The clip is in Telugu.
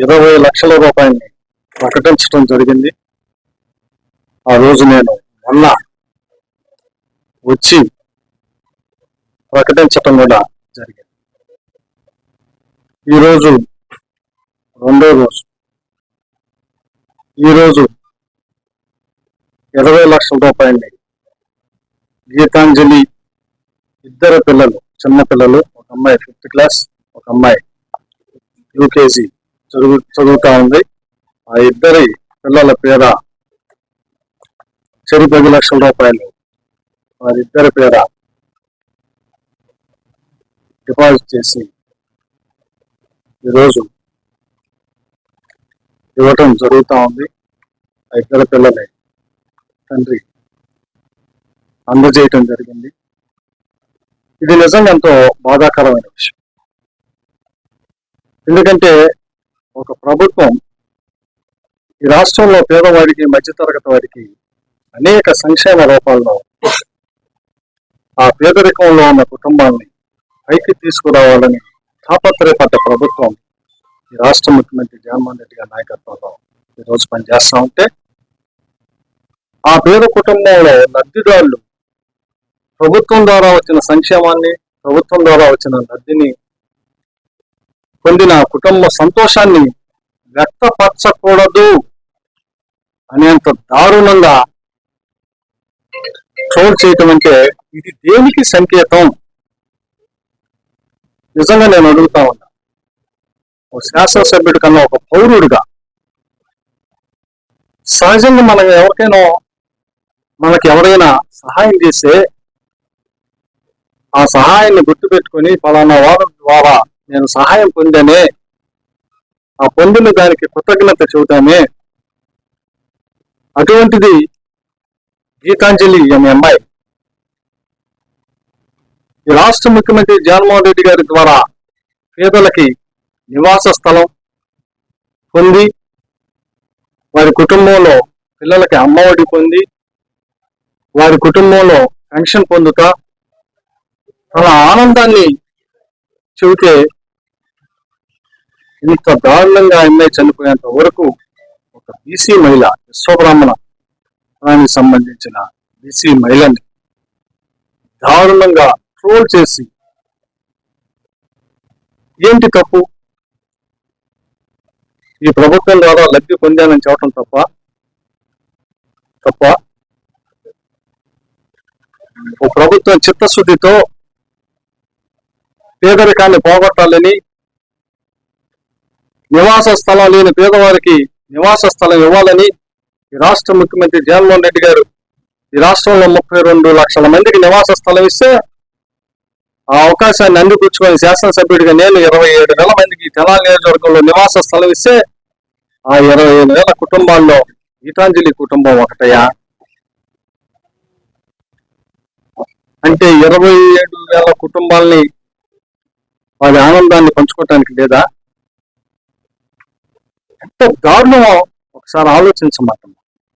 ఇరవై లక్షల రూపాయలని ప్రకటించడం జరిగింది. ఆ రోజు నేను మొన్న వచ్చి ప్రకటించటం కూడా జరిగింది. ఈరోజు రెండో రోజు. ఈరోజు ఇరవై లక్షల రూపాయలని గీతాంజలి ఇద్దరు పిల్లలు చిన్న పిల్లలు ఒక అమ్మాయి ఫిఫ్త్ క్లాస్ ఒక అమ్మాయి యూకేజీ చదువు చదువుతా ఉంది. ఆ ఇద్దరి పిల్లల పేర చెరు పది లక్షల రూపాయలు. వారిద్దరి పేర డిపాజిట్ చేసి ఈరోజు ఇవ్వటం జరుగుతూ ఉంది. ఆ ఇద్దరు పిల్లలే తండ్రి అందజేయటం జరిగింది. ఇది నిజంగా ఎంతో బాధాకరమైన విషయం. ఎందుకంటే ప్రభుత్వం ఈ రాష్ట్రంలో పేదవాడికి మధ్యతరగతి వారికి అనేక సంక్షేమ రూపాల్లో ఆ పేదరికంలో ఉన్న కుటుంబాన్ని పైకి తీసుకురావాలని తాపత్రయపడ్డ ప్రభుత్వం ఈ రాష్ట్ర ముఖ్యమంత్రి జగన్మోహన్ రెడ్డి గారి నాయకత్వంలో ఈరోజు పనిచేస్తా ఉంటే ఆ పేద కుటుంబంలో లబ్ధిదారులు ప్రభుత్వం ద్వారా వచ్చిన సంక్షేమాన్ని ప్రభుత్వం ద్వారా వచ్చిన లబ్ధిని పొందిన కుటుంబ సంతోషాన్ని వ్యక్తపరచకూడదు అనేంత దారుణంగా ట్రోల్ చేయటం అంటే ఇది దేనికి సంకేతం? నిజంగా నేను అడుగుతా ఉన్నా. ఒక శాసనసభ్యుడి కన్నా ఒక పౌరుడిగా సహజంగా మనం ఎవరికైనా మనకి ఎవరైనా సహాయం చేస్తే ఆ సహాయాన్ని గుర్తుపెట్టుకుని పలానా వారం ద్వారా నేను సహాయం పొందనే ఆ పొందిన దానికి కృతజ్ఞత చెబుతామే. అటువంటిది గీతాంజలి అనే అమ్మాయి. ఈ రాష్ట్ర ముఖ్యమంత్రి జగన్మోహన్ రెడ్డి గారి ద్వారా పేదలకి నివాస స్థలం పొంది వారి కుటుంబంలో పిల్లలకి అమ్మఒడి పొంది వారి కుటుంబంలో పెన్షన్ పొందుతా తన ఆనందాన్ని చెబితే ఇంత దారుణంగా అమ్మాయి చనిపోయేంత వరకు ఒక బీసీ మహిళ విశ్వబ్రాహ్మణ కులానికి సంబంధించిన బీసీ మహిళని దారుణంగా ట్రోల్ చేసి ఏంటి తప్పు? ఈ ప్రభుత్వం ద్వారా లబ్ధి పొందానని చెప్పడం తప్ప తప్ప ఓ ప్రభుత్వం చిత్తశుద్ధితో పేదరికాన్ని పోగొట్టాలని నివాస స్థలం లేని పేదవారికి నివాస స్థలం ఇవ్వాలని ఈ రాష్ట్ర ముఖ్యమంత్రి జగన్మోహన్ రెడ్డి గారు ఈ రాష్ట్రంలో ముప్పై రెండు లక్షల మందికి నివాస స్థలం ఇస్తే ఆ అవకాశాన్ని అందిపుచ్చుకొని శాసనసభ్యుడిగా నేను ఇరవై ఏడు వేల మందికి తెనాలి నియోజకవర్గంలో నివాస స్థలం ఇస్తే ఆ ఇరవై ఏడు వేల కుటుంబాల్లో గీతాంజలి కుటుంబం ఒకటయా అంటే ఇరవై ఏడు వేల కుటుంబాల్ని వారి ఆనందాన్ని పంచుకోవటానికి లేదా? ఎంత దారుణమో ఒకసారి ఆలోచించమాట.